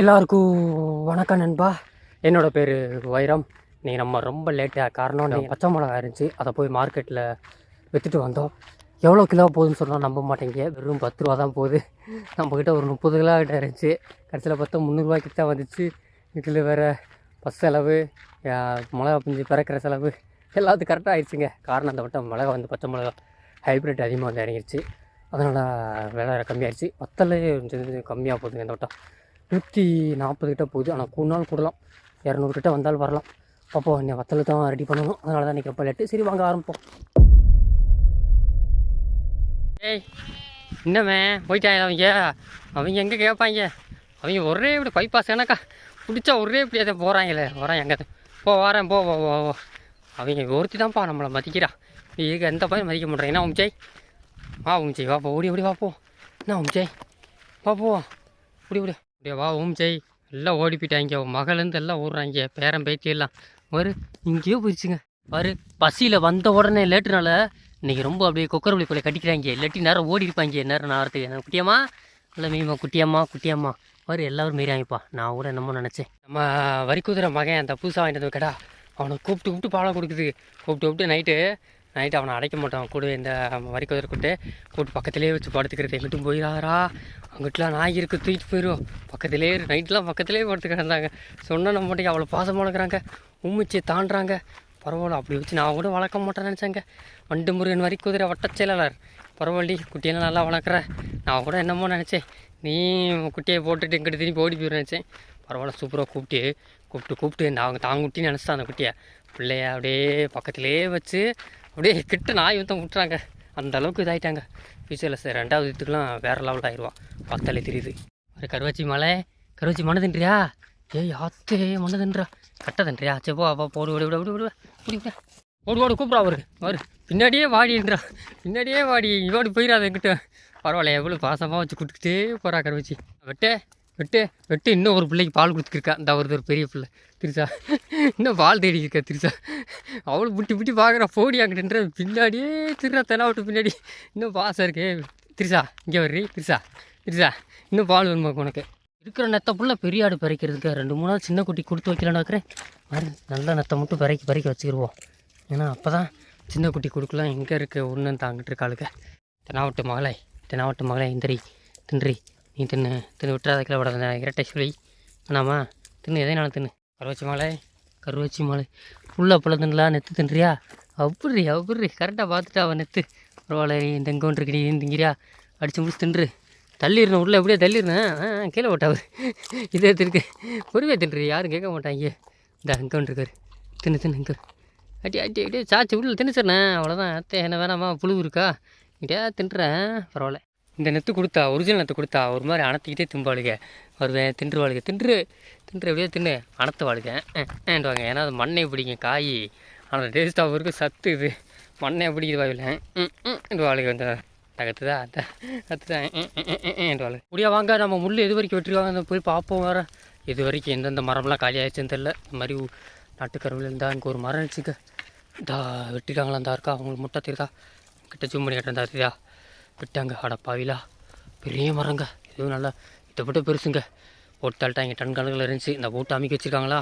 எல்லாருக்கும் வணக்கம் நண்பா. என்னோட பேர் வைரம். நீ நம்ம ரொம்ப லேட்டாக காரணம் நீ பச்சை மிளகா இருந்துச்சு. அதை போய் மார்க்கெட்டில் விற்றுட்டு வந்தோம். எவ்வளோ கிலோ போகுதுன்னு சொன்னால் நம்ப மாட்டேங்க. வெறும் பத்து ரூபா தான் போகுது. நம்மக்கிட்ட ஒரு முப்பது கிலோ கிட்ட இருந்துச்சு. கடைசியில் பார்த்தா முந்நூறுரூவாய்க்கு தான் வந்துச்சு. இதில் வேறு பஸ் செலவு மிளகா பிஞ்சு பிறக்கிற செலவு எல்லாத்துக்கும் கரெக்டாக ஆயிடுச்சுங்க. காரணம் அந்த வட்டம் மிளகா வந்து பச்சை மிளகா ஹைப்ரிட் அதிகமாக வந்து இறங்கிருச்சு. அதனால் விலை கம்மியாயிடுச்சு. வத்தலே கொஞ்சம் கம்மியாக போகுதுங்க இந்த வட்டம். நூற்றி நாற்பது கிட்ட போகுது. ஆனால் கூடு நாள் கூடலாம். இரநூறு கிட்ட வந்தாலும் வரலாம். அப்போ என்னை வத்தல் தான் ரெடி பண்ணணும். அதனால தான் இன்றைக்கி லேட்டு சரி வாங்க ஆரம்பிப்போம். ஏய் என்னமே போயிட்டாங்க அவங்க? அவங்க எங்கே கேட்பாங்க அவங்க ஒரே இப்படி பைபாஸ் எனக்கா? பிடிச்சா ஒரே இப்படி எதை போகிறாங்களே வரேன் எங்கே? போ வரேன் போ போ போ அவங்க ஒருத்தி தான்ப்பா நம்மளை மதிக்கிறா. ಈಗ எந்த பையன் மதிக்க மாட்டேங்க என்ன உம்ஜய் வா உம்ஜய் வாப்போ ஓடி ஓடி வாப்போ என்ன உம்ஜய் வாப்போ போ. ஓடி ஓடி. அப்படியே வா உம்ஜய் எல்லாம் ஓடி போயிட்டாங்க அவன் மகள்லேருந்து எல்லாம் ஓடுறாங்க பேரன் பேத்தியெல்லாம். வரு இங்கேயோ போயிடுச்சுங்க பாரு பசியில் வந்த உடனே லேட்டுனால இன்றைக்கி ரொம்ப அப்படியே கொக்கர் வழி போல கட்டிக்கிறாங்க இல்லாட்டி நேரம் ஓடி இருப்பாங்க நேரம் நேரத்துக்கு. என்ன குட்டியம்மா? இல்லை மீமா குட்டியம்மா குட்டியம்மா. வரு எல்லாரும் மீறாங்கப்பா நான் கூட என்னமோ நினச்சேன். நம்ம வரிக்குதிரை மகன் அந்த புதுசாக வாங்கிட்டு வந்து கடா. அவனை கூப்பிட்டு கூப்பிட்டு பாலம் கொடுக்குது. கூப்பிட்டு கூப்பிட்டு நைட்டு நைட்டு அவனை அடைக்க மாட்டான். கூட இந்த வரிக்குதிரை கூட்டே கூட்டு பக்கத்துலேயே வச்சு படுத்துக்கிறது எங்கிட்டும் போயிடாரா அங்கிட்டலாம் நாய் இருக்கு தூக்கிட்டு போயிடும் பக்கத்துலேயே நைட்லாம் பக்கத்துலேயே படுத்து கிடந்தாங்க சொன்ன நம்ம மட்டும் அவ்வளோ பாசமாக வளர்க்குறாங்க உம்மிச்சு தாண்டுறாங்க. பரவாயில்ல அப்படி வச்சு நான் கூட வளர்க்க மாட்டேன்னு நினச்சாங்க. வண்டு முருகன் வரி குதிரை வட்டச் செயலாளர். குட்டியெல்லாம் நல்லா வளர்க்குற. நான் கூட என்னமோ நினச்சேன். நீ குட்டியை போட்டுட்டு எங்கிட்ட திரும்பி ஓடி போயிரு நினச்சேன். பரவாயில்ல சூப்பராக கூப்பிட்டு கூப்பிட்டு கூப்பிட்டு. நான் தாங்குட்டின்னு நினச்சிட்டேன் அந்த குட்டியை. பிள்ளைய அப்படியே பக்கத்துலேயே வச்சு அப்படியே கிட்ட நாய் வந்து விட்டுறாங்க அந்த அளவுக்கு இதாயிட்டாங்க. ஃபியூச்சரில் சார் ரெண்டாவது இதுக்கெலாம் வேறு லெவலில் ஆயிடுவான் பார்த்தாலே தெரியுது. ஒரு கருவாச்சி மலை கருவாச்சி மண்ணை தின்றியா? ஏய் ஆத்தே மண்ணை தின்றா. கட்டை தின்றியா? சரி போ அப்பா போடு ஓடி விட விடு விடு விடு விடு ஓடு ஓடு கூப்பிட்றா அவரு வரு. பின்னாடியே வாடின்றா பின்னாடியே வாடி. இவாடு போயிடாத என்கிட்ட. பரவாயில்ல எவ்வளோ பாசமாக வச்சு கொடுத்துக்கிட்டே போகிறா கருவாச்சி. வெட்டு வெட்டு வெட்டு இன்னும் ஒரு பிள்ளைக்கு பால் கொடுத்துருக்கா இந்த ஒரு ஒரு பெரிய பிள்ளை. திருசா இன்னும் பால் தேடி இருக்கா திருசா. அவளை விட்டு விட்டு பார்க்குறா போடி அங்கிட்டன்ற பின்னாடியே திருறா தெனாவட்டு பின்னாடி. இன்னும் பாசம் இருக்கே. திருசா இங்கே வர்றி திருசா திருசா இன்னும் பால் வேணுமா உனக்கு? இருக்கிற நெத்த புள்ள பெரிய ஆடு பறிக்கிறதுக்கு ரெண்டு மூணு நாள் சின்ன குட்டி கொடுத்து வைக்கலான்னு வைக்கிறேன். மாதிரி நல்ல நெத்தை மட்டும் பறிக்க பறிக்க வச்சுக்கிடுவோம் ஏன்னா அப்போ தான் சின்ன குட்டி கொடுக்கலாம். எங்கே இருக்குது ஒன்று தாங்கிட்டு இருக்காளுக்க தெனாவட்டு மகளை தெனாவட்டு மகளை இந்திரி தின்றி. நீ தின்னு. தின்னு விட்டுறாத கீழே விடாத இரட்டை சொல்லி வேணாமா? தின்னு எதே நாளும் தின்னு. கருவச்சி மாலை. கருவச்சி மாலை. ஃபுல்லாக புள்ள தின்னலாம் நெத்து தின்றியா? அப்படி அப்படி கரெக்டாக பார்த்துட்டா அவன் நெத்து. பரவாயில்ல இந்த எங்கே ஒன்று நீ திங்கிறியா அடித்து முடிச்சு தின்று. தள்ளிடணும் உள்ளே எப்படியே தள்ளிடணும். ஆ கீழே போட்டாவர் இதே எடுத்துருக்கு பொறுமையாக தின்று. யாரும் கேட்க மாட்டாங்க. இந்த அங்கே ஒன்று இருக்காரு தின்னு தின்னு இங்கே அடி அடி அப்படியே சாச்சி உள்ள தின்னுச்சண்ணே அவ்வளோதான் அத்தை என்ன வேணாமா? புழு இருக்கா? இடியா தின்றுறேன் பரவாயில்ல. இந்த நெத்து கொடுத்தா ஒரிஜினல் நெத்து கொடுத்தா ஒரு மாதிரி அணத்திக்கிட்டே திம்பாளுங்க வருவேன் தின்றுவாளுங்க தின்று தின்று எப்படியே தின்னு அணத்துவாளுங்க ஏன்டுவாங்க ஏன்னா அது மண்ணை பிடிக்கும் காய். ஆனால் டேஸ்ட்டாகவும் இருக்குது சத்து இது. மண்ணை பிடிக்குது வாயில். ம் ம் வாளுங்க இந்த தகத்துதா அதான் அதுதான் என்றாள் முடியா வாங்க நம்ம முள் எது வரைக்கும் வெட்டிருக்காங்க? அந்த போய் பார்ப்போம் வேறு. இது வரைக்கும் எந்தெந்த மரம்லாம் காலியாகிடுச்சுன்னு தெரில இந்த மாதிரி நாட்டுக்கருவில் இருந்தால் எனக்கு ஒரு மரம் இருந்துச்சுங்க இதா வெட்டிட்டாங்களா இருக்கா? அவங்களுக்கு முட்டை தெரியுதா? கிட்ட ஜூம் பண்ணி கட்டிருந்தா தெரியுதா? விட்டாங்க. அடப்பாவிலா பெரிய மரங்க. இதுவும் நல்லா இதை விட பெருசுங்க போட்டு தள்ளிட்டாங்க டன் கணக்கில் இருந்துச்சு. இந்த போட்டு அமைக்க வச்சுருக்காங்களா?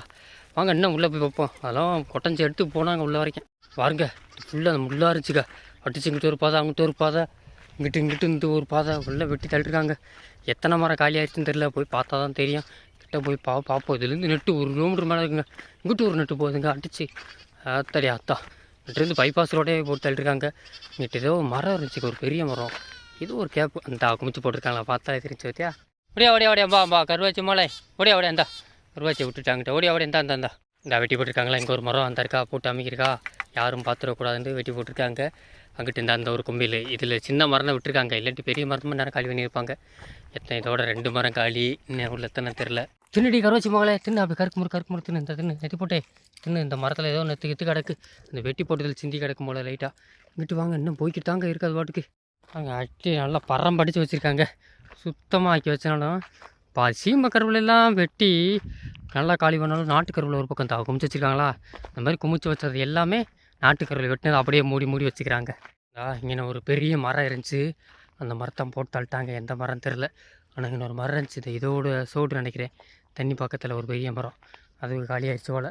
வாங்க இன்னும் உள்ளே போய் பார்ப்போம். அதெல்லாம் கொட்டஞ்சி எடுத்து போனாங்க உள்ளே வரைக்கும். பாருங்க ஃபுல்லாக அந்த முள்ளாக இருந்துச்சுக்க அடிச்சு இங்கிட்ட ஒரு பாதை அங்கிட்ட ஒரு பாதை. இங்கிட்டு இங்கிட்டு இந்த ஒரு பாதை. உள்ளே வெட்டி தள்ளிருக்காங்க. எத்தனை மரம் காலி ஆயிடுச்சுன்னு தெரியல. போய் பார்த்தா தான் தெரியும். கிட்டே போய் பா பார்ப்போம். இதுலேருந்து நெட்டு ஒரு கிலோமீட்டர் மேலே இருக்குங்க. இங்கிட்டு ஒரு நெட்டு போகுதுங்க. அடிச்சு. அத்தடி அத்தா இங்கிட்டிருந்து பைபாஸ் ரோடே போட்டு தள்ளிருக்காங்க. இங்கிட்ட ஏதோ மரம் இருந்துச்சு ஒரு பெரிய மரம். இது ஒரு கேப்பு அந்த குமிச்சு போட்டிருக்காங்களா பார்த்தாலே தெரிஞ்சு பார்த்தியா ஓடியா ஒடியா ஒடியா பா பா கருவாச்சி மலை ஓடியா ஒடியா இந்தா. கருவாச்சி விட்டுட்டாங்கிட்ட ஒடியா ஒடியா இந்தா இந்தா இந்த. வெட்டி போட்டிருக்காங்களா இங்கே ஒரு மரம் அந்த இருக்கா போட்டு அமைக்கிருக்கா யாரும் பார்த்துடக்கூடாதுன்னு வெட்டி போட்டிருக்காங்க. அங்கிட்டு இந்த அந்த ஒரு கொம்பில். இதில் சின்ன மரம் விட்டுருக்காங்க. இல்லாட்டி பெரிய மரத்துமே நேரம் காலி பண்ணியிருப்பாங்க. எத்தனை இதோட ரெண்டு மரம் காலி இன்னும் உள்ள எத்தனை தெரில தின்னுடி கருவச்சி மகளே தின்னு அப்படி கருக்கு முறு கருக்கு முறு தின்னு இந்த தின்னு நெத்தி போட்டே. தின்னு இந்த மரத்தில் ஏதோ நெத்து கெத்து கிடக்கு. இந்த வெட்டி போட்டதில் சிந்தி கிடக்கும் போல லைட்டாக இங்கிட்டு வாங்க இன்னும் போய்கிட்டு தாங்க இருக்காது பாட்டுக்கு. அங்கே அட்டி நல்லா பறம் படித்து வச்சுருக்காங்க. சுத்தமாக ஆக்கி வச்சாலும் பா சீம கருவிலெல்லாம் வெட்டி நல்லா காலி பண்ணாலும் நாட்டு கருவில் ஒரு பக்கம் தா குமிச்சு வச்சுருக்காங்களா? இந்த மாதிரி குமிச்சு வச்சது எல்லாமே நாட்டு கருவில் வெட்டினது அப்படியே மூடி மூடி வச்சுக்கிறாங்க. இங்கே ஒரு பெரிய மரம் இருந்துச்சு. அந்த மரத்தை போட்டு தள்ளிட்டாங்க. எந்த மரம் தெரில ஆனால் இங்கே ஒரு மரம் இருந்துச்சு. இதோட சோடு நினைக்கிறேன். தண்ணி பக்கத்தில் ஒரு பெரிய மரம். அது காலியாகிடுச்சு போல்.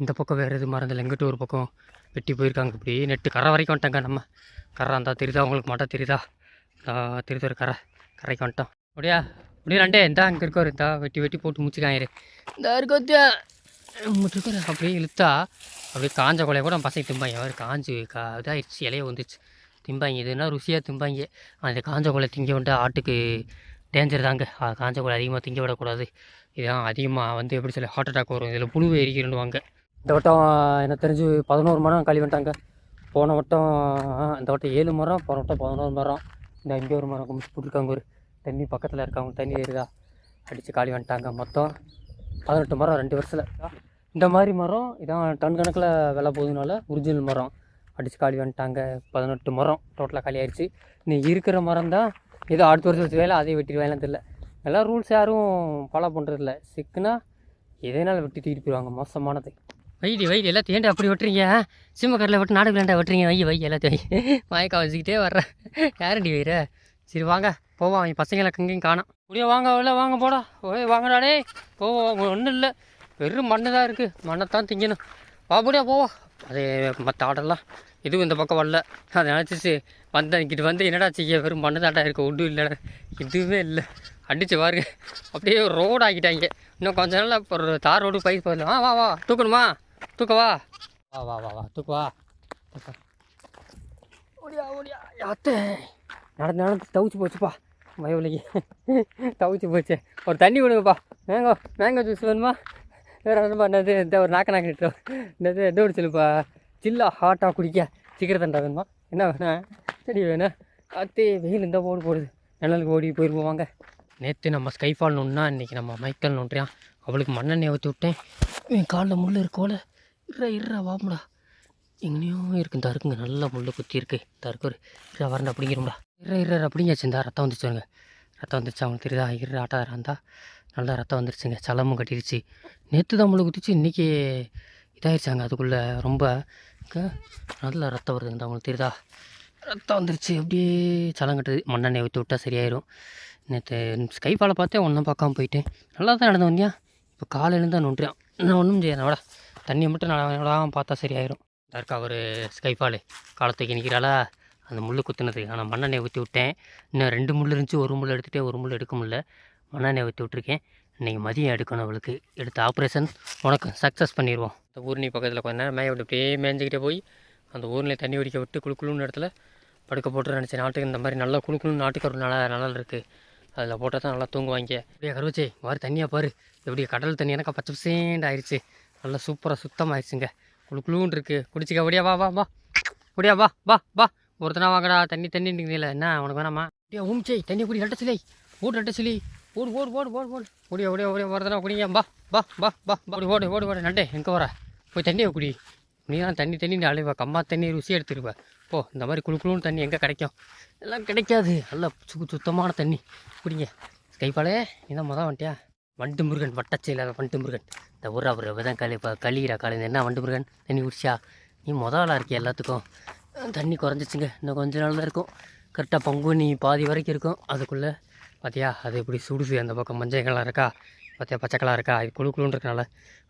இந்த பக்கம் வேறு எது மரம் இல்லை. எங்கிட்ட ஒரு பக்கம் வெட்டி போயிருக்காங்க. இப்படி நெட்டு கரை வரைக்கும் வந்துட்டாங்க நம்ம. கரை இருந்தால் தெரியுதா? உங்களுக்கு மட்டும் தெரியுதா? தெரியுது ஒரு கரை. கரைக்கு வந்துட்டோம். அப்படியா? அப்படியே ரெண்டே இந்தா அங்கே இருக்காரு இந்தா வெட்டி வெட்டி போட்டு முச்சிக்காயிரு இந்த இருக்கோத்தியா முட்டுக்கிற அப்படியே இழுத்தா அப்படியே காஞ்ச கொலையை கூட பசங்க திம்பாங்க. அவர் காஞ்சு கா இதாகிடுச்சு இலைய வந்துச்சு திம்பாங்க. இதுனா ருசியாக திம்பாங்க. அந்த காஞ்ச கொலை திங்க விட்டா ஆட்டுக்கு டேஞ்சர் தாங்க. காஞ்ச கொலை அதிகமாக திங்க விடக்கூடாது. இதான் அதிகமாக வந்து எப்படி சொல்ல ஹார்ட் அட்டாக் வரும். இதில் புழு எரிக்கிறேன்னுவாங்க இந்த வட்டம் எனக்கு தெரிஞ்சு பதினோரு மரம் கழி வந்துட்டாங்க போன வட்டம் இந்த வட்டம் ஏழு மரம் போன வட்டம் பதினோரு மரம். இந்த இங்கே ஒரு மரம் கும்பிட்டு போட்டுருக்காங்க ஒரு தண்ணி பக்கத்தில் இருக்காங்க தண்ணி ஏறுதா? அடித்து காலி வந்துட்டாங்க மொத்தம். பதினெட்டு மரம் ரெண்டு வருஷத்தில். இந்த மாதிரி மரம் இதான் டன் கணக்கில் விலை போகுதுனால ஒரிஜினல் மரம். அடித்து காலி வந்துட்டாங்க பதினெட்டு மரம் டோட்டலாக காலி ஆயிடுச்சு நீ இருக்கிற மரம் தான் ஏதோ அடுத்த வருஷத்து வேலை அதே வெட்டிடுவாங்கன்னு தெரில எல்லாம் ரூல்ஸ் யாரும் ஃபாலோ பண்ணுறதில்ல சிக்குனா எதனால் வெட்டி தூக்கிட்டு போயிடுவாங்க மோசமானது. வைடி வைடி எல்லாத்தையும் ஏன்டா அப்படி வெட்டுறீங்க? சிம்மை கடையில் விட்டு நாடு விளையாண்டா வெட்டுறீங்க? வை வை எல்லாத்தையும் மயக்கா வச்சுக்கிட்டே வர்றேன் யாரண்டி வைர சரி வாங்க. போவோம். என் பசங்களை எங்கேயும் காணும். முடிய வாங்க உள்ள வாங்க போடா. ஓய் வாங்கடாடே போவோம். ஒன்றும் இல்லை. வெறும் மண்ணு தான் இருக்குது மண்ணை தான் திங்கணும். வா முடியா போவோம். அது மற்ற ஆடெல்லாம் எதுவும் இந்த பக்கம் வரல. அதை நினச்சிச்சு. வந்தேன் இங்கிட்டு வந்து என்னடா செய்ய? வெறும் மண்ணு தாண்டா இருக்குது ஒன்றும் இல்லைடா. எதுவுமே இல்லை. அடிச்சு பாருங்க. அப்படியே ரோடு ஆக்கிட்டாங்க. இன்னும் கொஞ்ச நாள் இப்போ ஒரு தார் ரோடு பயிர் போயிடலாம் வா வா வா. தூக்கணுமா? தூக்கவா வா. வா வா வா தூக்குவா ஓடியா ஓடியா. அத்தை. நடந்து நடந்து தவிச்சு போச்சுப்பா. வயவலிக்கு தவிச்சு போச்சு. ஒரு தண்ணி விடுங்கப்பா. மேங்கோ மேங்கோ ஜூஸ் வேணுமா? வேறு என்னப்பா என்னது இந்த ஒரு நாக்க நாக்கிட்டு என்னது எந்த ஒரு சொல்லுப்பா சில்லா ஹாட்டாக குடிக்க சீக்கிரம் தண்டா வேணுமா? என்ன வேணா சரி வேணா அத்தே வெயில் இந்த போடு போடுது நிழலுக்கு ஓடி போயிருவோம் வாங்க. நேற்று நம்ம ஸ்கைஃபால் நோன்னா இன்றைக்கி நம்ம மைக்கேல் நோண்டுறான் அவளுக்கு மண்ணெண்ணெய் ஊற்றி விட்டேன். என் காலில் முள் இருக்கோல. இறா இறா வாமுடா. எங்கேயோ இருக்கு இந்த இருக்குங்க நல்லா முள் குத்தி இருக்கு. இந்த இருக்கு ஒரு இறா வரண்டா அப்படிங்கிறோம்டா இற இற அப்படிங்காச்சு இந்த ரத்தம் வந்துச்சுங்க ரத்தம் வந்துச்சு அவங்களுக்கு தெரியுதா? இற ஆட்டாரா இருந்தால் நல்லா ரத்தம் வந்துருச்சுங்க. சலமும் கட்டிருச்சு. நேற்று தான் முள் குத்திச்சு இன்றைக்கி இதாகிடுச்சாங்க அதுக்குள்ளே ரொம்ப. நல்லா நல்ல ரத்தம் வருதுங்க அவங்களுக்கு தெரியுதா? ரத்தம் வந்துருச்சு. அப்படியே சலம் கட்டுது. மண்ணெண்ணெய் ஊற்றி விட்டா சரியாயிரும். நேற்று ஸ்கைஃபாலை பார்த்தே ஒன்றும் பார்க்காம போயிட்டேன். நல்லா தான் நடந்து வந்தியா இப்போ காலையிலேருந்து தான் நொன்றியான் நான் ஒன்றும் செய்யறேன் விட. தண்ணியை மட்டும் நான் பார்த்தா சரியாயிரும். இருக்கா ஒரு ஸ்கைஃபாலு காலத்துக்கு நிற்கிறாளா அந்த முள் குத்துனது ஆனால் மண்ணெண்ணெய் ஊற்றி விட்டேன். இன்னும் ரெண்டு முள் இருந்துச்சு ஒரு முள் எடுத்துகிட்டே ஒரு முள் எடுக்க முடியல. மண்ணெண்ணெய் ஊற்றி விட்ருக்கேன் இன்றைக்கி மதியம் எடுக்கணும் அவளுக்கு. எடுத்த ஆப்ரேஷன் உனக்கு சக்ஸஸ் பண்ணிடுவோம் இந்த ஊர்னி பக்கத்தில் கொஞ்ச நேரம் மேய விட்டு அப்படியே மேய்ஞ்சிக்கிட்டே போய் அந்த ஊர்லேயே தண்ணி குடிக்க விட்டு குழுக்குழுன்னு இடத்துல படுக்க போட்டு நினச்சேன். நாட்டுக்கு இந்த மாதிரி நல்லா குழுக்குழுன்னு நாட்டுக்கு ஒரு நல்லா நல்லா இருக்குது அதில் போட்டால் தான் நல்லா தூங்குவாங்க. அப்படியே கருவச்சி வாரி தண்ணியாக பாரு. எப்படி கடல் தண்ணி எனக்கு பச்சை பசேண்ட் ஆயிடுச்சு நல்லா சூப்பராக சுத்தமாகிடுச்சுங்க குளுக்குளுன்னு இருக்குது குடிச்சிக்க அப்படியா வா வா வா. அப்படியா வா வா வா. ஒருத்தனா வாங்கடா தண்ணி தண்ணி நிற்கிறீங்கள என்ன உனக்கு வேணாமா? அப்படியே ஊமிச்சே தண்ணி குடி ரெட்ட சிலை. ஓடு ரெட்ட சிலை. ஓடு ஓடு ஓடு ஓடு ஓடு. ஓடியா ஓடியா ஓடியா ஒருத்தனா குடிங்க. வா வா வா வா. ஓடி ஓடு ஓடு ஓடு. நண்டே எங்கே வர? போய் தண்ணியை குடி. நீ தான் தண்ணி தண்ணி அழுவ. கம்மா தண்ணி ருசி எடுத்துருவேன் போ இந்த மாதிரி குளு தண்ணி எங்கே கிடைக்கும்? எல்லாம் கிடைக்காது. நல்லா சு சுத்தமான தண்ணி. குடிங்க. கைப்பாலே இதான் மொதல் வந்துட்டியா வண்டு முருகன் வட்டச்சையில் வண்டு முருகன். இந்த ஊரா ஒரு விதம் களி இப்போ கழிகிற காலையில் என்ன வண்டு முருகன்? தண்ணி குடிச்சா? நீ முதலாக இருக்கிய எல்லாத்துக்கும்? தண்ணி குறைஞ்சிச்சுங்க. இன்னும் கொஞ்ச நாள் தான் இருக்கும். கரெக்டாக பங்குனி பாதி வரைக்கும் இருக்கும். அதுக்குள்ளே பார்த்தியா அது எப்படி சுடுது அந்த பக்கம் மஞ்சள் இருக்கா? பார்த்தியா பச்சை கலர் இருக்கா? இது குழு குழுன்னு இருக்கனால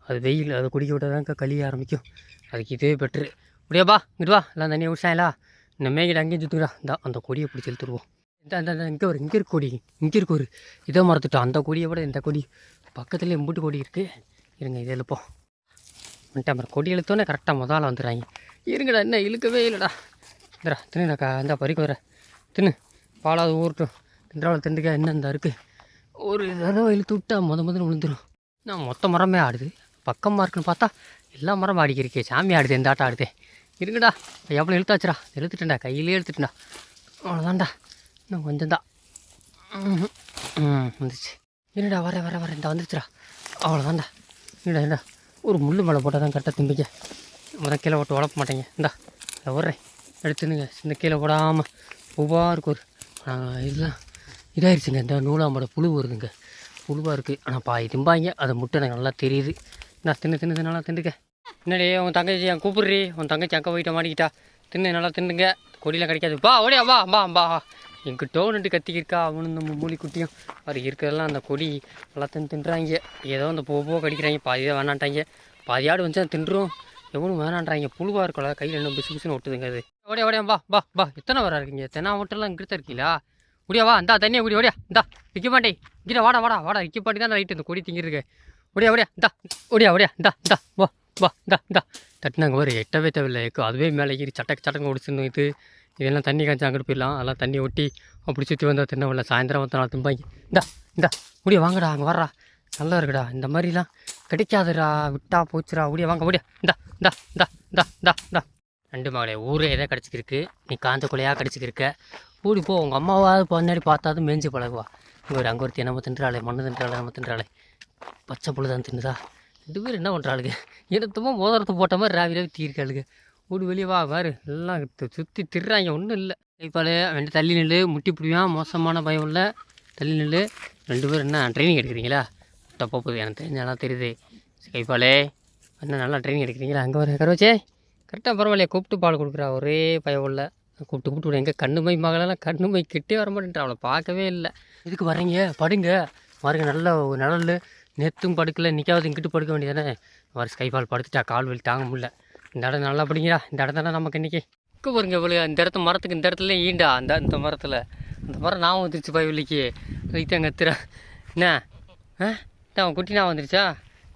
அது வெயில் அது குடிக்க விட்டால் கழிய ஆரம்பிக்கும். அதுக்கு இதே பெட்ரு அப்படியே இங்கிட்டு வா. எல்லாம் தண்ணியை குடிச்சாங்களா இந்த மேகிட்ட அங்கேயும் சுற்றுக்கிறா இந்த அந்த கொடியை பிடிச்சி இழுத்துருவோம் இந்த அந்த இங்கே ஒரு இங்கே இருக்கு கொடி. இங்கே இருக்கு ஒரு. இதை மறந்துட்டோம் அந்த கொடியை விட இந்த கொடி. பக்கத்துலேயே மூட்டு கொடி இருக்குது இருங்க இதை எழுப்போம் வந்துட்டு அப்புறம் கொடி இழுத்தோன்னே கரெக்டாக முதல்ல வந்துடுறாங்க. இருங்கடா என்ன இழுக்கவே இல்லைடா. இந்தடா தின்னுடாக்கா இந்த பறிக்க வர தின்னு. பாலாவது ஊறட்டும். திண்டாவில் திண்டுக்க என்ன இந்த இருக்குது ஒரு தடவை இழுத்து விட்டா முத முதல்ல விழுந்துடும் நான் மொத்த மரமே ஆடுது. பக்கமாக இருக்குன்னு பார்த்தா எல்லா மரம் ஆடிக்கிருக்கே. சாமி ஆடுது எந்த ஆட்டம் ஆடுதே இருக்குடா எவ்வளோ இழுத்தாச்சுடா இழுத்துட்டேன்டா கையிலே இழுத்துட்டேன்டா. அவ்வளோதான்டா இன்னும் கொஞ்சம் தான் ம் வந்துச்சு. என்னடா வர வர வர. இந்த வந்துச்சுடா அவ்வளோதான்டா என்னடா என்னடா ஒரு முள் மேலே போட்டால் தான் கரெக்டாக திம்பிக்க. முதல் கீழே போட்டு உழப்ப மாட்டேங்க. இந்தா இதை விட்றேன் எடுத்துனுங்க. இந்த கீழே போடாமல் பூவாக இருக்கும் ஒரு. இதெல்லாம் இதாயிருச்சுங்க. இந்த நூலாம்போட புழு வருதுங்க. புழுவாக இருக்குது ஆனால் பாய் திம்பாங்க. அதை முட்டை எனக்கு நல்லா தெரியுது. நான் தின்னு தின்னு நல்லா தின்னுக்க என்னடி உன் தங்கச்சி என் கூப்பிடுறி? உன் தங்கச்சி அங்கே போயிட்ட மாட்டிக்கிட்டா. தின்னு நல்லா தின்னுங்க கொடியெலாம் கிடைக்காது. பா ஓடியா வா வா வா. எங்கிட்டோ ரெண்டு கத்திக்கிருக்கா. அவனும் நம்ம மூலிக்குட்டியும் அது இருக்கிறதெல்லாம் அந்த கொடி நல்லா தின்னு தின்றாங்க. ஏதோ அந்த போ போ கடிக்கிறாங்க. பாதி தான் வேணான்ட்டாங்க. பாதியாடு வந்து தின்றும். எவனும் வேணான்றாங்க. புழுவாக இருக்கல கையில் என்ன பிசு பிசுன்னு ஒட்டுதுங்க அது. ஓடியா ஓடியா வா வா வா. எத்தனை வரா இருக்கீங்க? தென்னா மட்டும்லாம் இங்கிட்ட இருக்கீங்களா? முடியா வா இந்தா தண்ணியை குடி ஓடியா இந்தா. விற்க மாட்டேன். இங்கிட்ட வாடா வாடா வாடா. விற்க பாட்டி தான் ரைட்டு இந்த கொடி திங்கிருக்கு ஒடியா ஒடியா இந்தா. ஒடியா ஒடியா இந்தா இந்தா. வா வா இந்தா இந்தா. தட்டினாங்க ஒரு எட்டவே தேவையில்லை. எக்கு அதுவே மேலே ஏறி சட்டக்கு சட்டங்க ஒடிச்சுன்னு இது. இதெல்லாம் தண்ணி காய்ச்சி அங்கிட்டு போயிடலாம். அதெல்லாம் தண்ணி ஒட்டி அப்படி சுற்றி வந்தால் தின்னவில்லை சாயந்தரம் வந்து நாள் திம்பாங்க இந்தா இந்தா முடியா வாங்கடா அங்கே வர்றா நல்லா இருக்குடா. இந்த மாதிரிலாம் கிடைக்காதுடா. விட்டா போச்சுடா. ஒடியா வாங்க ஒடியா இந்தா இந்தா இந்தா இந்தா இந்தா இந்தா. ரெண்டு மகளே ஊரே எதாவது கிடச்சிக்கிருக்கு. நீ காஞ்ச கொலையாக கிடச்சிக்கிருக்க. ஓடி போ. உங்கள் அம்மாவாவது பின்னாடி பார்த்தாது மேய்ஞ்சி பழகுவா. இங்கே ஒரு அங்கே ஒரு தினமும் தின்றாளே மண்ணு தின்றாளே நம்ம தின்றாளே. பச்சை புல்லு தான் தின்னுதா? ரெண்டு பேரும் என்ன பண்ணுறாளுங்க எடுத்துமோ மோதிரத்தை போட்ட மாதிரி ராவி ராவி தீர்க்காளுங்க. ஓடி வெளியே வா பாரு. எல்லாம் சுற்றி திருறாங்க. ஒன்றும் இல்லை. கைப்பால் அவன் தள்ளி நெல் முட்டி பிடிவான் மோசமான பயம் இல்லை. தள்ளி நெல் ரெண்டு பேரும் என்ன ட்ரைனிங் எடுக்கிறீங்களா? முட்டை போகுது. எனக்கு தெரிஞ்சாலாம் தெரியுது. கைப்பாலே என்ன நல்லா ட்ரைனிங் எடுக்கிறீங்களா? அங்கே வர கருவச்சே. கரெக்டாக பரவாயில்லையே. கூப்பிட்டு பால் கொடுக்குறா. ஒரே பயம் இல்லை. கூப்பிட்டு கூப்பிட்டு எங்கே கண்ணு மை மகளெல்லாம் கண்ணு மை கிட்டே வர மாட்டேன்றா அவளை பார்க்கவே இல்லை. இதுக்கு வரீங்க படுங்க. பாருங்க நல்ல ஒரு நிழல் நேற்றும் படுக்கலை நிற்காவது இங்கிட்டு படுக்க வேண்டியதானே வர ஸ்கைபால் படுத்துட்டா கால் வலி தாங்க முடியல. இந்த இடம் நல்லா படிங்கடா இந்த இடம் தானே நமக்கு இன்றைக்கி இங்கே பாருங்க இவ்வளோ இந்த இடத்து மரத்துக்கு இந்த இடத்துல ஈண்டா? அந்த இந்த மரத்தில். அந்த மரம் நான் வந்துருச்சு பயவலிக்கு வைத்தாங்க திற என்ன? ஆ? அவன் குட்டி நான் வந்துருச்சா?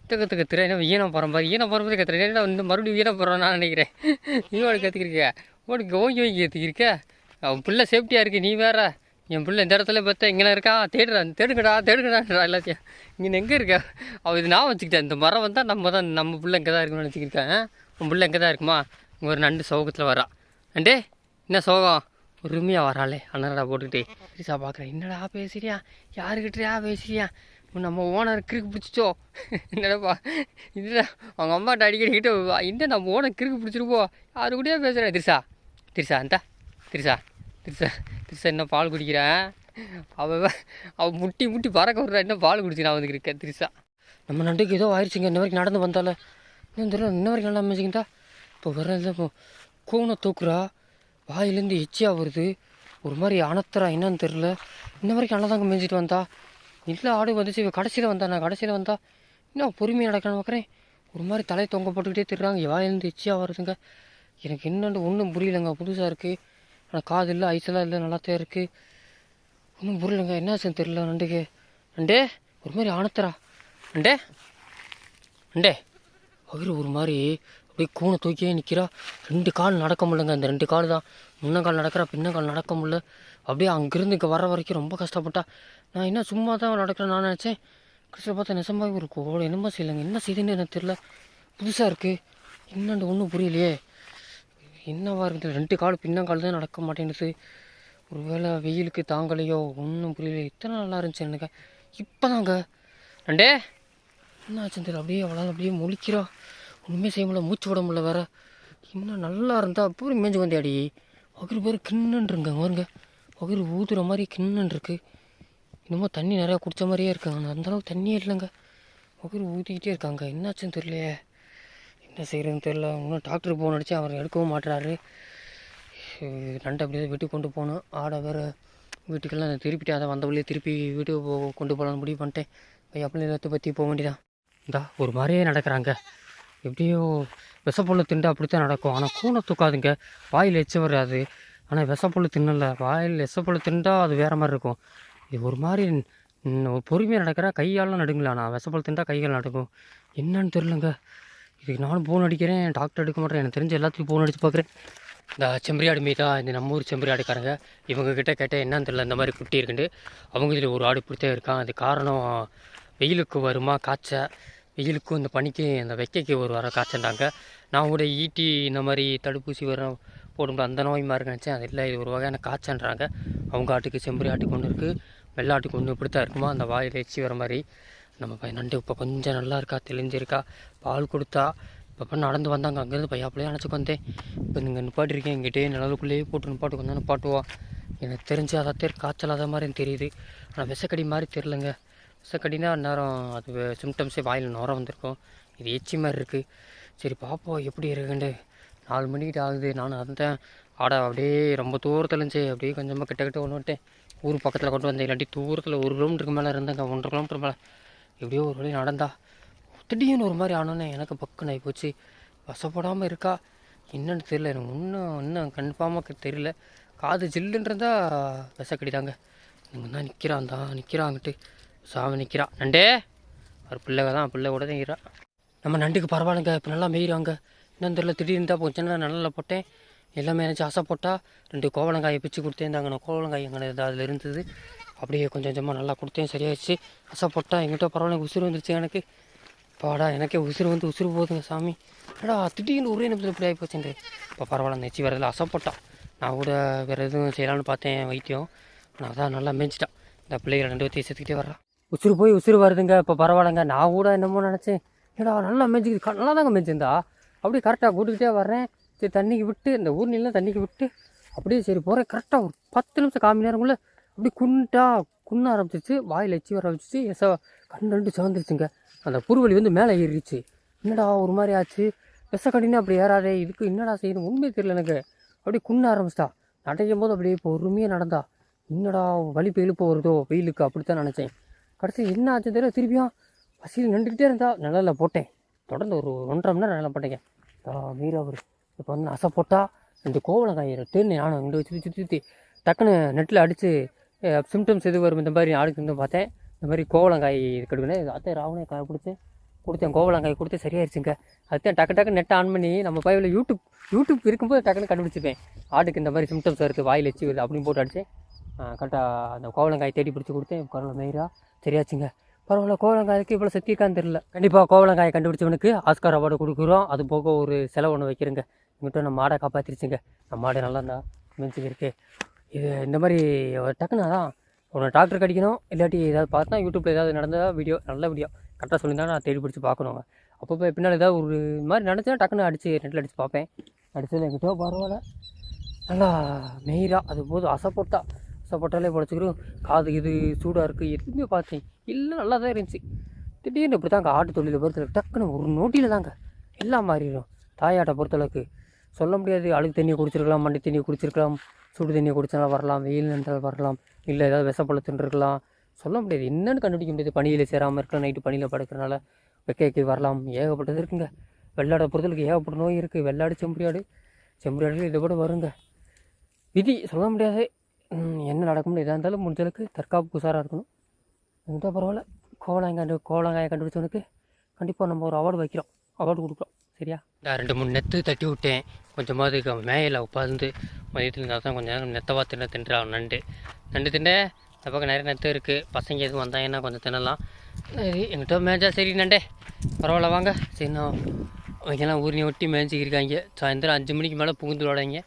திக்க திக்க என்ன ஈனம் போகிற மாதிரி ஈனம் போகிற மாதிரி கத்துறேன். என்ன இந்த மறுபடியும் ஈனம் போகிறோம் நான் நினைக்கிறேன். நீ ஓடி கற்றுக்கிருக்க ஓடி ஓங்கி ஓங்கி கற்றுக்கிருக்க அவன் பிள்ளை சேஃப்டியாக இருக்கு நீ வேற. என் பிள்ளை இந்த இடத்துல பார்த்தா இங்கே இருக்கா? தேடுறா தேடுங்கடா தேடுங்கடான்றா எல்லாத்தையும். இங்கே எங்கே இருக்கா? அவள் இது நான் வச்சுக்கிட்டேன். இந்த மரம் வந்தால் நம்ம தான் நம்ம பிள்ளை இங்கே தான் இருக்குன்னு நினச்சிக்கிருக்கேன். உன் பிள்ளை இங்கே தான் இருக்குமா? இங்கே ஒரு நண்டு சோகத்தில் வரா நண்டே என்ன சோகம்? உரிமையாக வராளே அண்ணனடா போட்டுக்கிட்டே. சரிசா பார்க்குறேன் என்னடா பேசுறியா? யாருக்கிட்டயா பேசுறியா? உன் நம்ம ஓனர் கிறுக்கு பிடிச்சிச்சோ? என்னடா இதுடா அவங்க அம்மாட்ட அடிக்கடிக்கிட்ட என்ன நம்ம ஓனர் கிறுக்கு பிடிச்சிருப்போம் யாரு கூடயே பேசுகிறேன் திரிசா திரிசா அந்த திரிசா திருசா திருசா என்ன பால் குடிக்கிறேன் அவ அவள் முட்டி முட்டி பறக்க விட்றா. என்ன பால் குடிச்சு நான் வந்து திருசா நம்ம நண்டுக்கு ஏதோ ஆயிடுச்சுங்க இன்ன வரைக்கும் நடந்து வந்தால. இன்னும் தெரியல இன்ன வரைக்கும் நல்லா அமைச்சிக்கிட்டா இப்போ வர்றது இப்போ கூனை தூக்குறா. வாயிலேருந்து எச்சியாக வருது. ஒரு மாதிரி அணத்துறா என்னன்னு தெரில இன்ன வரைக்கும் நல்லா தாங்க மேய்ஞ்சிட்டு வந்தா. இல்லை ஆடு வந்துச்சு. இப்போ கடைசியில் வந்தா நான் கடைசியில் வந்தா. இன்னும் பொறுமையாக நடக்கணும் பார்க்குறேன் ஒரு மாதிரி தலையை தொங்க போட்டுக்கிட்டே திடுறாங்க வாயிலேருந்து எச்சியாக வருதுங்க. எனக்கு என்னன்னு ஒன்றும் புரியலங்க. புதுசாக இருக்குது ஆனால் காது இல்லை ஐஸெல்லாம் இல்லை நல்லாத்தான் இருக்குது ஒன்றும் புரியலங்க என்ன ஆச்சுன்னு தெரில நண்டுக்கு. நண்டே ஒரு மாதிரி ஆனத்தரா. நண்டே நண்டே. அவர் ஒரு மாதிரி அப்படியே கூனை தூக்கியே நிற்கிறா ரெண்டு கால் நடக்க முடியலங்க அந்த ரெண்டு கால் தான். முன்ன கால் நடக்கிறா பின்ன கால் நடக்க முடியல. அப்படியே அங்கேருந்து இங்கே வர வரைக்கும் ரொம்ப கஷ்டப்பட்டா. நான் என்ன சும்மா தான் நடக்கிறேன் நான் நினச்சேன். கடைசியில் பார்த்தா நெசமாக ஒரு கோல் என்னமோ செய்யலைங்க. என்ன செய்யுதுன்னு எனக்கு தெரில புதுசாக இருக்குது என்னண்டு ஒன்றும் புரியலையே. என்னவா இருக்குது? ரெண்டு கால் பின்னங்கால் தான் நடக்க மாட்டேங்குது ஒருவேளை வெயிலுக்கு தாங்கலையோ ஒன்றும் புரியல இத்தனை நல்லா இருந்துச்சு எனக்கு. இப்போ தாங்க ரெண்டே என்ன ஆச்சுன்னு தெரியல அப்படியே அவளால் அப்படியே முழிக்கிறா. ஒன்றுமே செய்ய முடியல. மூச்சு விட முடியல வேற. இன்னும் நல்லா இருந்தால் பூரி மேஞ்சு வந்தேடி வகிறு பேர் கிண்ணுன்றுங்க வருங்க வகிறு ஊதுற மாதிரி கிண்ணுன்ருக்கு இன்னமும் தண்ணி நிறையா குடிச்ச மாதிரியே இருக்காங்க அந்தளவுக்கு தண்ணியே இல்லைங்க. வகிறு ஊற்றிக்கிட்டே இருக்காங்க. என்னாச்சுன்னு தெரியலையே. என்ன செய்கிறதுன்னு தெரில இன்னும் டாக்டர் போன் அடிச்சு அவர் எடுக்கவும் மாட்டுறாரு நண்டை அப்படியே வீட்டுக்கு கொண்டு போகணும் ஆடை வேறு வீட்டுக்கெல்லாம் திருப்பிட்டு அதை வந்த வழியே திருப்பி வீட்டுக்கு போ கொண்டு போகலான்னு முடிவு பண்ணிட்டேன். அப்படி எல்லாத்தையும் பற்றி போக வேண்டியதான் இந்தா ஒரு மாதிரியே நடக்கிறாங்க. எப்படியோ விஷப்புள்ள திண்டு அப்படித்தான் நடக்கும். ஆனால் கூனை தூக்காதுங்க. வாயில் எச்சு வராது. ஆனால் விஷப்புள்ள தின்னல. வாயில் விஷப்புள்ள திண்டால் அது வேறு மாதிரி இருக்கும். இது ஒரு மாதிரி பொறுமையாக நடக்கிறா. கையாலாம் நடுங்களா? நான் விஷப்புள்ள திண்டா கைகள் நடக்கும் என்னன்னு தெரிலங்க இதுக்கு நானும் ஃபோன் அடிக்கிறேன். டாக்டர் எடுக்க மாட்டேன். எனக்கு தெரிஞ்ச எல்லாத்துக்கும் ஃபோன் அடித்து பார்க்குறேன். இந்த செம்பரியாடு மீதா இந்த நம்ம ஊர் செம்பரியாடுக்காரங்க இவங்கக்கிட்ட கேட்டால் என்னன்னு தெரியல இந்த மாதிரி குட்டி இருக்குண்டு அவங்க இதில் ஒரு ஆடு பிடித்தே இருக்கான். அது காரணம் வெயிலுக்கு வருமா காய்ச்ச? வெயிலுக்கும் இந்த பனிக்கு இந்த வெக்கைக்கு ஒரு வர காய்ச்சண்டாங்க நான் கூட ஈட்டி இந்த மாதிரி தடுப்பூசி வர போடும்போது அந்த நோய் மாதிரி நினச்சேன். அது இல்லை இது ஒரு வகையான காய்ச்சன்றாங்க அவங்க ஆட்டுக்கு செம்பரி ஆட்டுக்கு ஒன்று இருக்குது வெள்ளாட்டுக்கு ஒன்று இப்படி தான் இருக்குமா? அந்த வாயில் எச்சி வர மாதிரி. நம்ம பையன் நண்டு இப்போ கொஞ்சம் நல்லா இருக்கா தெளிஞ்சிருக்கா பால் கொடுத்தா இப்போ நடந்து வந்தாங்க அங்கேருந்து பையாப்பிள்ளையே அணைச்சிக்கு வந்தேன். இப்போ நீங்கள் நிப்பாட்டிருக்கேன் எங்கிட்டே நிலவுக்குள்ளேயே போட்டு நிப்பாட்டு கொஞ்சம் நிப்பாட்டுவா. எனக்கு தெரிஞ்சு அதான் காய்ச்சலாத மாதிரி தெரியுது. ஆனால் விஷக்கடி மாதிரி தெரிலங்க விசக்கடினா நேரம் அது சிம்டம்ஸே வாயில் நோரம் வந்திருக்கும். இது எச்சி மாதிரி இருக்குது சரி பார்ப்போம் எப்படி இருக்குன்ட்டு நாலு மணிக்கிட்ட ஆகுது நானும் அதுதான் ஆட அப்படியே ரொம்ப தூரத்தில் இருந்துச்சு. அப்படியே கொஞ்சமாக கிட்ட கிட்ட கொண்டு வந்துட்டேன் ஊர் பக்கத்தில் கொண்டு வந்தேன். இல்லாட்டி தூரத்தில் ஒரு கிலோமீட்டருக்கு மேலே இருந்தாங்க ஒன்றரை கிலோமீட்டர் மேலே. எப்படியோ ஒரு வழி நடந்தா திடீர்னு ஒரு மாதிரி ஆனோன்னே எனக்கு பக்குன்னு ஆகி போச்சு. வசப்படாமல் இருக்கா? என்னன்னு தெரியல. எனக்கு இன்னும் இன்னும் கன்ஃபார்மாக தெரியல. காது ஜில்லுன்றதா விசக்கடிதாங்க. இவங்க தான் நிற்கிறான் தான் நிற்கிறான்ட்டு சாமி நிற்கிறான் நண்டே ஒரு பிள்ளைங்க தான் பிள்ளை கூட தான் இருக்கிறா. நம்ம நண்டுக்கு பரவாயில்லைங்க. இப்போ நல்லா மேயிறாங்க. என்னன்னு தெரியல திடீர்னு தான் போச்சு. நல்லா போட்டேன்? எல்லாமே நினச்சி ஆசைப்பட்டால் ரெண்டு கோவலங்காயை பிச்சு கொடுத்தேன் தாங்க. நான் கோவலங்காய் எங்கே அதில் இருந்தது? அப்படியே கொஞ்சம் கொஞ்சமாக நல்லா கொடுத்தேன் சரியாயிடுச்சு. அசைப்பட்டா எங்கிட்ட பரவாயில்ல உசுறு வந்துருச்சு எனக்கு. பாடா எனக்கே உசுறு வந்து உசுறு போகுதுங்க சாமி. ஏடா திடீர்னு ஒரே நிமிஷத்தில் இப்படி ஆகி போச்சுண்டு இப்போ பரவாயில்ல நெச்சி வரதில் அசைப்பட்டா நான் கூட வேறு எதுவும் செய்யலாம்னு பார்த்தேன் வைத்தியம். நான் அதான் நல்லா மேய்ச்சிட்டான் இந்த பிள்ளைகளை ரெண்டு பேர்த்தையும் சேர்த்துக்கிட்டே வர்றான் உசுறு போய் உசுறு வருதுங்க இப்போ பரவாயில்லைங்க. நான் கூட என்னமோ நினச்சேன். ஏடா நல்லா மேய்ச்சிக்கிது நல்லா தாங்க மேய்ச்சிருந்தா அப்படியே கரெக்டாக கூட்டுக்கிட்டே வர்றேன். சரி தண்ணிக்கு விட்டு இந்த ஊர் நீலாம் தண்ணிக்கு விட்டு அப்படியே சரி போகிறேன் கரெக்டாக ஒரு பத்து நிமிஷம் காமி நேரங்குள்ள அப்படி குண்டா குன்ன ஆரம்பிச்சிச்சு வாயில் எச்சி வர ஆரம்பிச்சிச்சு எச கண் ரெண்டு சிவந்துருச்சுங்க அந்த புருவலி வந்து மேலே ஏறிடுச்சு என்னடா ஒரு மாதிரி ஆச்சு? விஷக்கடின்னு அப்படி ஏறாதே இதுக்கு என்னடா செய்யணும்? உண்மையே தெரியல எனக்கு. அப்படியே குண்ண ஆரம்பிச்சிட்டா. நடக்கும் போது அப்படியே பொறுமையாக நடந்தா. என்னடா வலி இப்போ வருதோ வெயிலுக்கு? அப்படித்தான் நினச்சேன். கடைசி என்ன ஆச்சு தெரியல. திருப்பியும் பசியில் நின்றுக்கிட்டே இருந்தா நிழலில் போட்டேன். தொடர்ந்து ஒரு ஒன்றரை மணி நேரம் நிலம் போட்டேங்க. வீராவர். இப்போ வந்து அசை போட்டால் ரெண்டு கோவலங்காய் டேன்னு நானும் ரெண்டு சுற்றி சுற்றி சுற்றி டக்குன்னு நெட்டில் அடித்து சிம்டம்ஸ் எது வரும்? இந்த மாதிரி ஆடுக்கு வந்து பார்த்தேன். இந்த மாதிரி கோவலங்காய் கெடுக்கணும் அத்தை ராவணே காய் கொடுத்து கொடுத்தேன். கோவலங்காய் கொடுத்து சரியாயிருச்சுங்க. அதுதான் டக்கு டக்கு நெட்டை ஆன் பண்ணி நம்ம பையில் யூடியூப் யூடியூப் இருக்கும்போது டக்குன்னு கண்டுபிடிச்சிப்பேன். ஆட்டுக்கு இந்த மாதிரி சிம்டம்ஸ் வருது வாயில் வச்சு வருது அப்படின்னு போட்டு அடித்தேன் கரெக்டாக அந்த கோவலங்காய் தேடி பிடிச்சி கொடுத்தேன். பரவாயில்ல மயிராக சரியாச்சுங்க. பரவாயில்ல கோவலங்காய்க்கு இவ்வளோ சக்தி இருக்கான்னு தெரியல. கண்டிப்பாக கோவலங்காயை கண்டுபிடிச்சவனுக்கு ஆஸ்கார் அவார்டு கொடுக்குறோம். அது போக ஒரு செலவு ஒன்று வைக்கிறேங்க. இங்கிட்ட நம்ம மாடை காப்பாற்றிருச்சுங்க நம்ம மாடு நல்லா இருந்தால் மெஞ்சுக்கு இருக்குது இது இந்த மாதிரி ஒரு டக்குன்னு அதான் உன்னை டாக்டர் கடிக்கணும் இல்லாட்டி ஏதாவது பார்த்தா யூடியூப்பில் ஏதாவது நடந்ததா வீடியோ நல்ல வீடியோ கரெக்டாக சொல்லியிருந்தா நான் தேடி பிடிச்சி பார்க்கணுங்க அப்பப்போ பின்னால் ஏதாவது ஒரு மாதிரி நடந்துச்சுன்னா டக்குன்னு அடித்து நெட்டில் அடித்து பார்ப்பேன். அடித்தது என்கிட்ட பரவாயில்ல. நல்லா மெயிரா அது போதும் அசைப்போட்டா அசைப்போட்டாலே பொழைச்சிக்கிறோம் காது இது சூடாக இருக்குது எதுவுமே பார்த்தேன். இல்லை நல்லா தான் இருந்துச்சு. திடீர்னு இப்படி தாங்க ஆட்டு தொழிலை பொறுத்தளவுக்கு டக்குன்னு ஒரு நோட்டியில் தாங்க எல்லாம் மாறிடும். தாயாட்டை பொறுத்தளவுக்கு சொல்ல முடியாது. அழுக்கு தண்ணியை குடிச்சிருக்கலாம் மண்டி தண்ணியை குடிச்சிருக்கலாம். சுடு தண்ணியை குடிச்சாலும் வரலாம் வெயில் நின்றால் வரலாம் இல்லை ஏதாவது விஷப்பழ தின்றுருக்கலாம். சொல்ல முடியாது. என்னென்னு கண்டுபிடிக்க முடியாது. பனியில் சேராமல் இருக்கலாம் நைட்டு பனியில் படுக்கிறனால வெக்கைக்கு வரலாம். ஏகப்பட்டது இருக்குங்க. வெள்ளாடை பொறுத்தளவுக்கு ஏகப்பட்ட நோய் இருக்குது வெள்ளாடு செம்பரியாடு செம்பரியாடு இதை கூட வருங்க. விதி சொல்ல முடியாது. என்ன நடக்கும்னு எதாக இருந்தாலும் முடிஞ்சளவுக்கு தற்காப்பு உஷாராக இருக்கணும். இருந்தால் பரவாயில்ல. கோவலாங்க கண்டு கோவலாங்காயை கண்டுபிடிச்சவனுக்கு கண்டிப்பாக நம்ம ஒரு அவார்டு வைக்கிறோம். அவார்டு கொடுக்குறோம். சரியா? நான் ரெண்டு மூணு நெத்து தட்டி விட்டேன். கொஞ்சமாவது க- மேயில உட்காந்து மதியத்தில் இருந்தால் தான் கொஞ்சம் நேரம் நெத்தவா தின்ன தின்றான் நண்டு. நண்டு தின்ன இந்த பக்கம் நிறைய நெத்து இருக்குது பசங்க எதுவும் வந்தாங்கன்னா கொஞ்சம் தின்னலாம். எங்கிட்ட மேஞ்சா சரி நண்டே. பரவாயில்ல வாங்க. சரி நான் அவங்கெல்லாம் ஊரினை ஒட்டி மேய்ச்சிக்கிருக்காங்க சாயந்தரம் அஞ்சு மணிக்கு மேலே புகுந்து விளையாங்க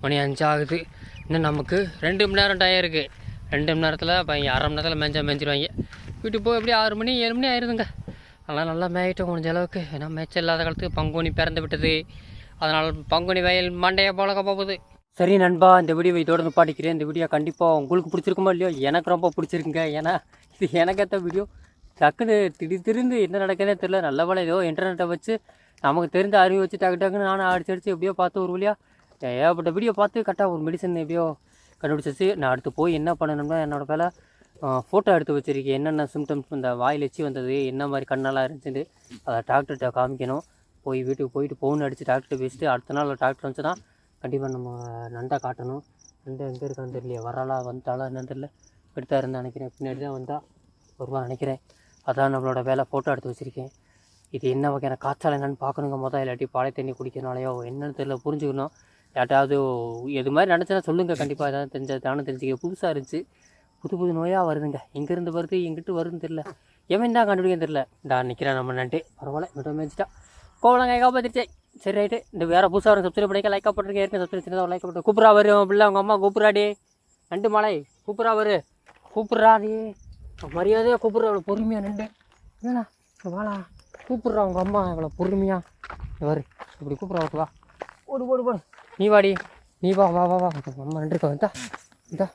மணி அஞ்சு ஆகுது. இன்னும் நமக்கு ரெண்டு மணி நேரம் டயம் இருக்குது ரெண்டு மணி நேரத்தில் பையன் அரை மணி நேரத்தில் மேய்ஞ்சா மேய்ச்சிருவாங்க வீட்டுக்கு போய் எப்படி ஆறு மணி ஏழு மணி ஆயிருதுங்க. அதெல்லாம் நல்லா மேயிட்டோம் முடிஞ்ச அளவுக்கு. ஏன்னா மேய்ச்சல் இல்லாத காலத்துக்கு பங்குனி பிறந்து விட்டது. அதனால் பங்குனி வயல் மண்டையை போலக்க போகுது. சரி நண்பா இந்த வீடியோ இதோட நிப்பாட்டிக்கிறேன். இந்த வீடியோ கண்டிப்பாக உங்களுக்கு பிடிச்சிருக்குமோ இல்லையோ? எனக்கு ரொம்ப பிடிச்சிருக்குங்க. ஏன்னா இது எனக்கு ஏற்ற வீடியோ. டக்குன்னு திடீர் திருந்து என்ன நடக்குதுன்னே தெரில நல்ல வேலை ஏதோ இன்டர்நெட்டை வச்சு நமக்கு தெரிந்த அறிவு வச்சு டக்கு டக்குன்னு நானும் அடிச்சு அடிச்சு எப்படியோ பார்த்து ஒரு வழியாக ஏகப்பட்ட வீடியோ பார்த்து கரெக்டாக ஒரு மெடிசன் எப்படியோ கண்டுபிடிச்சிச்சு. நான் அடுத்து போய் என்ன பண்ணணும்னா என்னோடய வேலை ஃபோட்டோ எடுத்து வச்சிருக்கேன். என்னென்ன சிம்டம்ஸ் இந்த வாயில் எச்சி வந்தது என்ன மாதிரி கண்ணெல்லாம் இருந்துச்சு அதை டாக்டர்கிட்ட காமிக்கணும். போய் வீட்டுக்கு போயிட்டு ஃபோன் அடித்து டாக்டர்கிட்ட பேசிட்டு அடுத்த நாள் டாக்டர் வந்துச்சுன்னா கண்டிப்பாக நம்ம நண்டை காட்டணும். நண்டை எங்கே இருக்கான்னு தெரியல வராளா வந்துட்டாளா என்னன்னு தெரியல. எடுத்தா இருந்தா நினைக்கிறேன். பின்னாடி தான் வந்தால் வருவா நினைக்கிறேன். அதான் நம்மளோட வேலை ஃபோட்டோ எடுத்து வச்சுருக்கேன். இது என்ன வகையான காய்ச்சல் என்னென்னு பார்க்கணுங்க மொதல் இல்லாட்டி பாலை தண்ணி குடிக்கிறனாலையோ என்னன்னு தெரியல புரிஞ்சுக்கணும். யார்ட்டாவது எது மாதிரி நினச்சேன்னா சொல்லுங்கள் கண்டிப்பாக ஏதாவது தெரிஞ்ச தானும் தெரிஞ்சுக்க புதுசாக இருந்துச்சு. புது புது நோயாக வருதுங்க. எங்கேருந்து வருது எங்கிட்டு வருதுன்னு தெரில எவன் தான் கண்டுபிடிக்க தெரில டா நிற்கிறேன் நம்ம நண்டு. பரவாயில்ல விட்டு மேய்ச்சிட்டா கோவலங்காய் பார்த்துருச்சேன் சரி ரைட்டு. இந்த வேறு புதுசாக வரும் சப்ஸ்கிரைப் பண்ணிக்க லைக் போட்டுருங்க ஏற்கனவே சப்ஸ்கிரைப் சின்னதாக லைக் போட்டு கூப்பிட்றா வரும் பிள்ளை அவங்க அம்மா கூப்பிட்றாடி நண்டு மலை கூப்பிட்றா வரு. கூப்பிட்றாடி மரியாதையாக கூப்பிட்றா அவ்வளோ பொறுமையாக நண்டு. ஏன்னா வாடா. கூப்பிட்றா உங்கள் அம்மா இவ்வளோ பொறுமையாக வரு. இப்படி கூப்பிட்றா வா. ஓடு ஓடு ஓடு. நீ வாடி. நீ வா வா வா வா. உங்க அம்மா நண்டு இருக்கா இந்தா. இந்தா.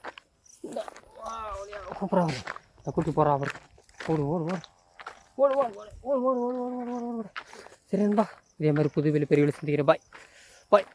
இந்தா வா இந்த கூட்டி போகிறா அவர். ஓடு ஓடு ஓடு. ஓடு ஓடு ஓடு ஓடு ஓடு ஓடு ஓடு ஓடு ஓடு. ஓடு சரி நண்பா இதே மாதிரி புதுவெளி பெரிய சந்திக்கிறேன். பாய் பாய்